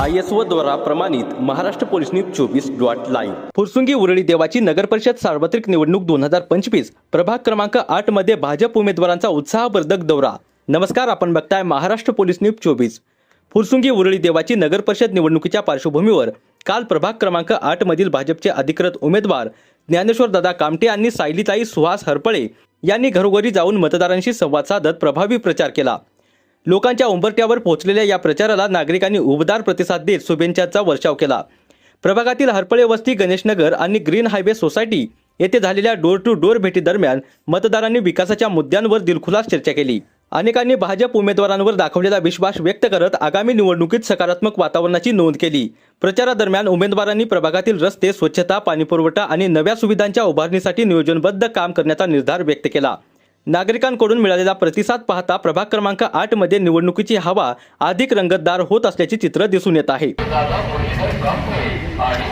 I S O द्वारा प्रमाणित Maharashtra police news चोवीस डॉट लाईव्ह फुरसुंगी उरळी देवाची नगरपरिषद सार्वत्रिक निवडणूक दोन हजार पंचवीस प्रभाग क्रमांक आठमध्ये भाजप उमेदवारांचा उत्साहवर्धक दौरा. नमस्कार आपण बघताय महाराष्ट्र पोलीस न्यूज चोवीस. फुरसुंगी उरळी देवाची नगरपरिषद निवडणुकीच्या पार्श्वभूमीवर काल प्रभाग क्रमांक आठ मधील भाजपचे अधिकृत उमेदवार ज्ञानेश्वर दादा कामटे यांनी सायलीताई सुहास हरपळे यांनी घरोघरी जाऊन मतदारांशी संवाद साधत प्रभावी प्रचार केला. लोकांच्या उंबरट्यावर पोहोचलेल्या या प्रचाराला नागरिकांनी उबदार प्रतिसाद देत शुभेच्छांचा वर्षाव केला. प्रभागातील हरपळे वस्ती गणेशनगर आणि ग्रीन हायवे सोसायटी येथे झालेल्या डोर टू डोर भेटीदरम्यान मतदारांनी विकासाच्या मुद्द्यांवर दिलखुलास चर्चा केली. अनेकांनी भाजप उमेदवारांवर दाखवलेला विश्वास व्यक्त करत आगामी निवडणुकीत सकारात्मक वातावरणाची नोंद केली. प्रचारादरम्यान उमेदवारांनी प्रभागातील रस्ते स्वच्छता पाणीपुरवठा आणि नव्या सुविधांच्या उभारणीसाठी नियोजनबद्ध काम करण्याचा निर्धार व्यक्त केला. नागरिकांकडून मिळालेला प्रतिसाद पाहता प्रभाग क्रमांक आठमध्ये निवडणुकीची हवा अधिक रंगतदार होत असल्याचे चित्र दिसून येत आहे. आणि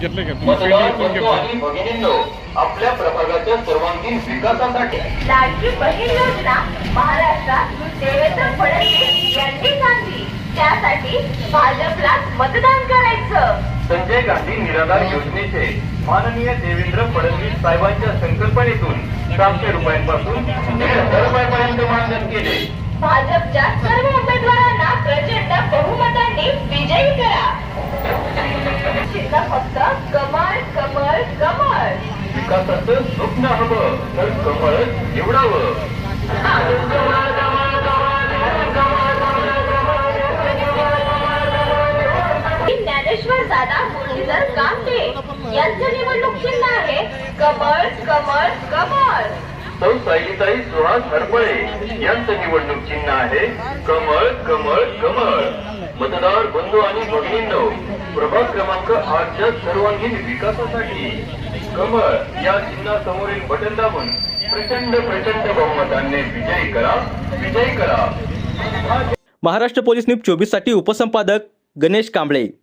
घेतलं का? तुम्ही घेतलं भगिनींनो आपल्या प्रभागाच्या सर्वांगीण विकासासाठी. लाडकी बहीण योजना महाराष्ट्रात देवेंद्र फडणवीस यांनी आणली त्यासाठी भाजपला मतदान करायचं. संजय गांधी निराधार योजनेचे माननीय देवेंद्र फडणवीस साहेबांच्या संकल्पनेतून सातशे रुपयांपासून दीड हजार रुपयापर्यंत मानधन केले. भाजपच्या सर्व उमेदवारांना विकासाचं स्वप्न हवं तर कमळ निवडावं. ज्ञानेश्वर दादा मुरलीधर कामटे यांचं निवडणूक चिन्ह आहे कमळ कमळ कमळ. सौ सुहास हरपळे यांचं निवडणूक चिन्ह आहे कमळ कमळ कमळ. मतदार बंधू आणि भगिनींनो प्रभाग क्रमांक आठच्या सर्वांगीण विकासासाठी कमळ या चिन्हासमोरील बटन दाबून प्रचंड प्रचंड बहुमताने विजयी करा विजयी करा. महाराष्ट्र पोलीस न्यूज चोवीससाठी उपसंपादक गणेश कांबळे.